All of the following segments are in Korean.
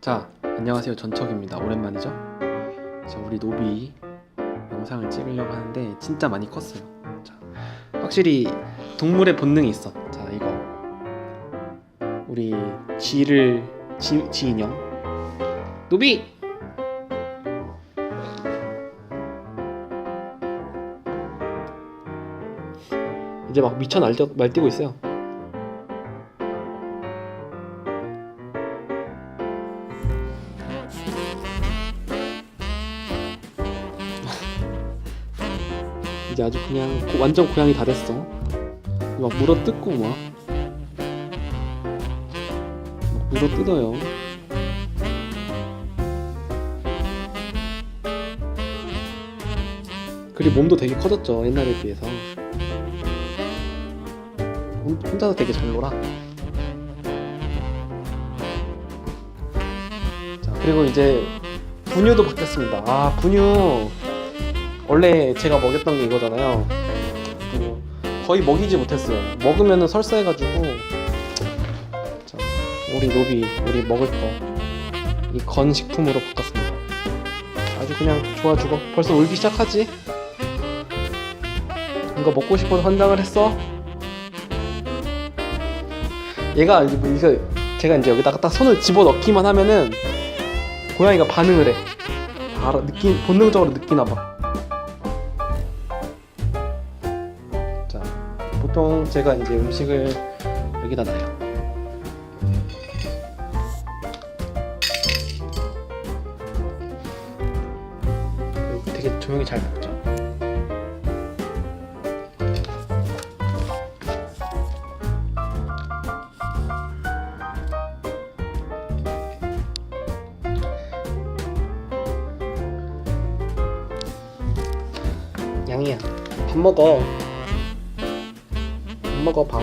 자, 안녕하세요. 전척입니다. 오랜만이죠? 자, 우리 노비 영상을 찍으려고 하는데 진짜 많이 컸어요. 자, 확실히 동물의 본능이 있어. 자, 이거 우리 쥐를 쥐, 쥐 인형 노비 이제 막 미쳐 날뛰, 날뛰고 있어요. 이제 아주 그냥 고- 완전 고양이 다 됐어. 막 물어 뜯고 막. 막 물어 뜯어요. 그리고 몸도 되게 커졌죠 옛날에 비해서. 혼- 혼자서 되게 잘 놀아. 자 그리고 이제 분유도 바뀌었습니다. 아 분유 원래 제가 먹였던 게 이거잖아요. 뭐 거의 먹이지 못했어요. 먹으면은 설사해가지고 자, 우리 노비 우리 먹을 거 이 건식품으로 바꿨습니다. 아주 그냥 좋아 죽어. 벌써 울기 시작하지? 이거 먹고 싶어서 환장을 했어? 얘가 이거 이거 제가 이제 여기다가 딱 손을 집어 넣기만 하면은 고양이가 반응을 해. 다 알아, 느끼 본능적으로 느끼나 봐. 보통 제가 이제 음식을 여기다 놔요. 되게 조용히 잘 먹죠. 양이야, 밥 먹어. 밥 먹어 밥.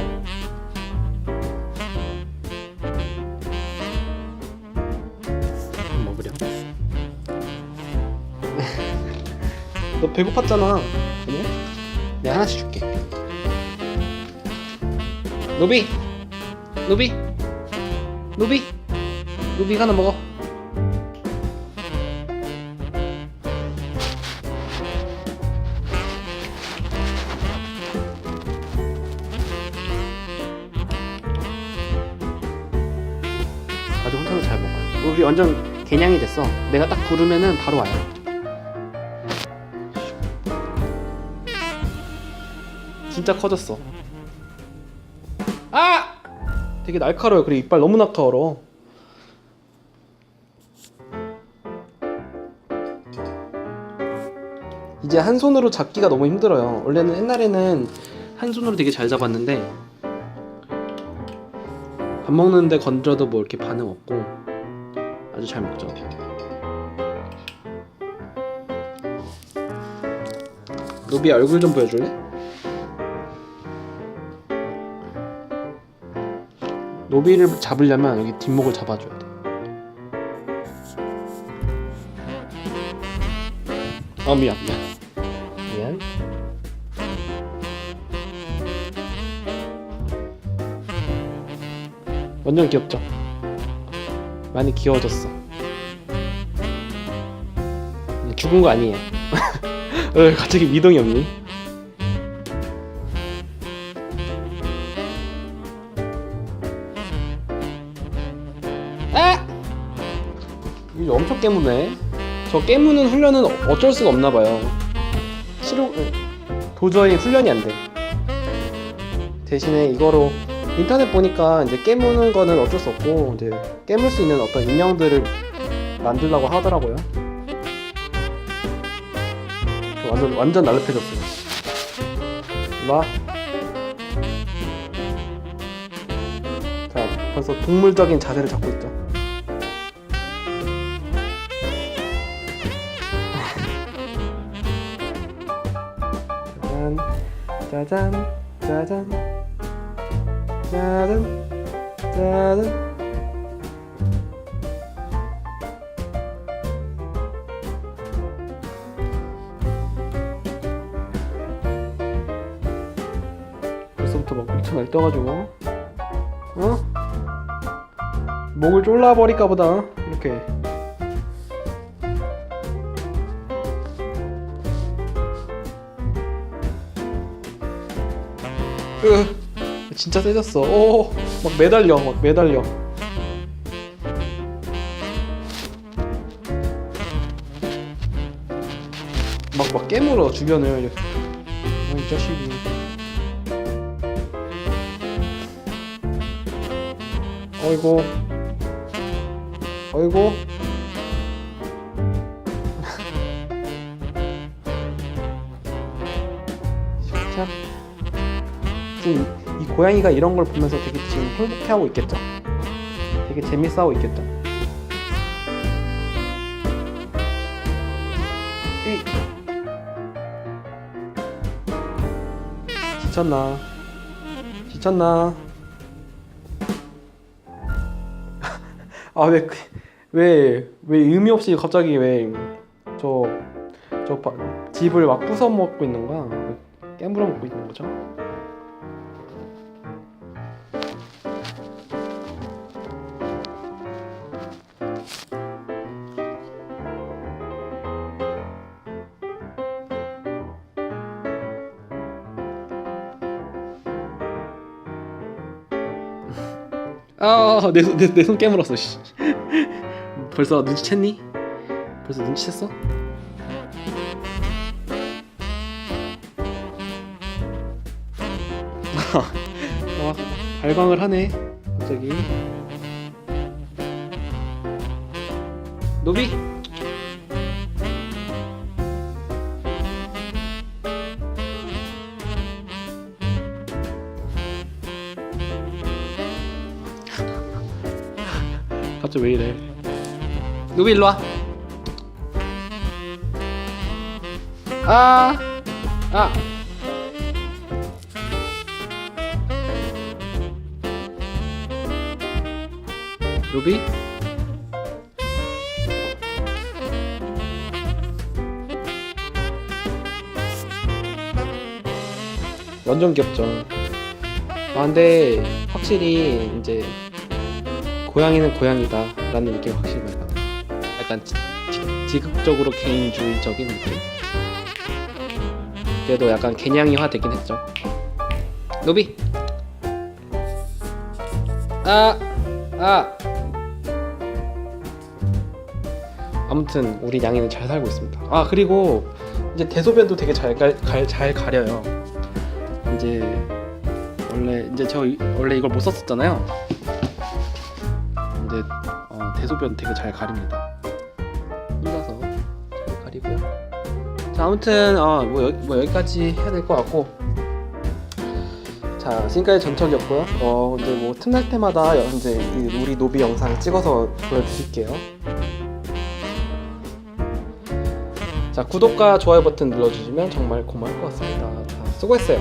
밥 먹으려. 너 배고팠잖아. 그래? 내가 하나씩 줄게. 노비, 노비, 노비, 노비 하나 먹어. 우리 완전 개냥이 됐어. 내가 딱 부르면은 바로 와요. 진짜 커졌어. 아! 되게 날카로워요. 그리고 이빨 너무 날카로워. 이제 한 손으로 잡기가 너무 힘들어요. 원래는 옛날에는 한 손으로 되게 잘 잡았는데 밥 먹는데 건져도 뭐 이렇게 반응 없고 아주 잘 먹죠. 노비 얼굴 좀 보여줄래? 노비를 잡으려면 여기 뒷목을 잡아줘야 돼. 아 미안 미안 미안. 완전 귀엽죠? 많이 귀여워졌어. 죽은 거 아니에요. 왜 갑자기 미동이 없니? 아! 이거 엄청 깨무네. 저 깨무는 훈련은 어쩔 수가 없나 봐요. 싫어, 도저히 훈련이 안 돼. 대신에 이거로 인터넷 보니까 이제 깨무는 거는 어쩔 수 없고 이제 깨물 수 있는 어떤 인형들을 만들라고 하더라고요. 완전 완전 날렵해졌어요. 봐. 자, 벌써 동물적인 자세를 잡고 있죠. 짜잔, 짜잔, 짜잔, 짜잔, 짜잔. 벌써부터 막 미쳐 날떠가지고 어? 목을 졸라버릴까 보다 이렇게 으 진짜 세졌어. 오 막 매달려 막 매달려. 막 막 깨물어 주변을. 어, 이 자식이. 어이구. 어이구 고양이가 이런 걸 보면서 되게 지금 행복해하고 있겠죠? 되게 재밌어하고 있겠죠? 이- 지쳤나? 지쳤나? 아 왜 왜 왜 의미 없이 갑자기 왜 저 저 집을 막 부숴 먹고 있는 거야? 왜 깨물어 먹고 있는 거죠? 아내내 손 깨물었어 씨. 벌써 눈치챘니? 벌써 눈치챘어? 아, 발광을 하네 갑자기 노비 갑자기 왜 이래 노비 일로 와 아, 아. 루비? 완전 귀엽죠. 아, 근데 확실히 이제 고양이는 고양이다 라는 느낌이 확실히 나요. 약간 지, 지, 지 극적으로 개인주의적인 느낌. 그래도 약간 개냥이화 되긴 했죠. 노비. 아, 아. 아무튼 우리 양이는 잘 살고 있습니다. 아 그리고 이제 대소변도 되게 잘, 가, 갈- 잘 가려요. 이제 원래 이제 저 이- 원래 이걸 못 썼었잖아요. 이제 어, 대소변 되게 잘 가립니다. 혼자서 잘 가리고요. 자 아무튼 어, 뭐, 여기, 뭐 여기까지 해야 될 것 같고 자 지금까지 전철이었고요. 어 이제 뭐 틈날 때마다 여- 이제 이 우리 노비 영상 찍어서 보여드릴게요. 자 구독과 좋아요 버튼 눌러주시면 정말 고마울 것 같습니다. 자, 수고했어요.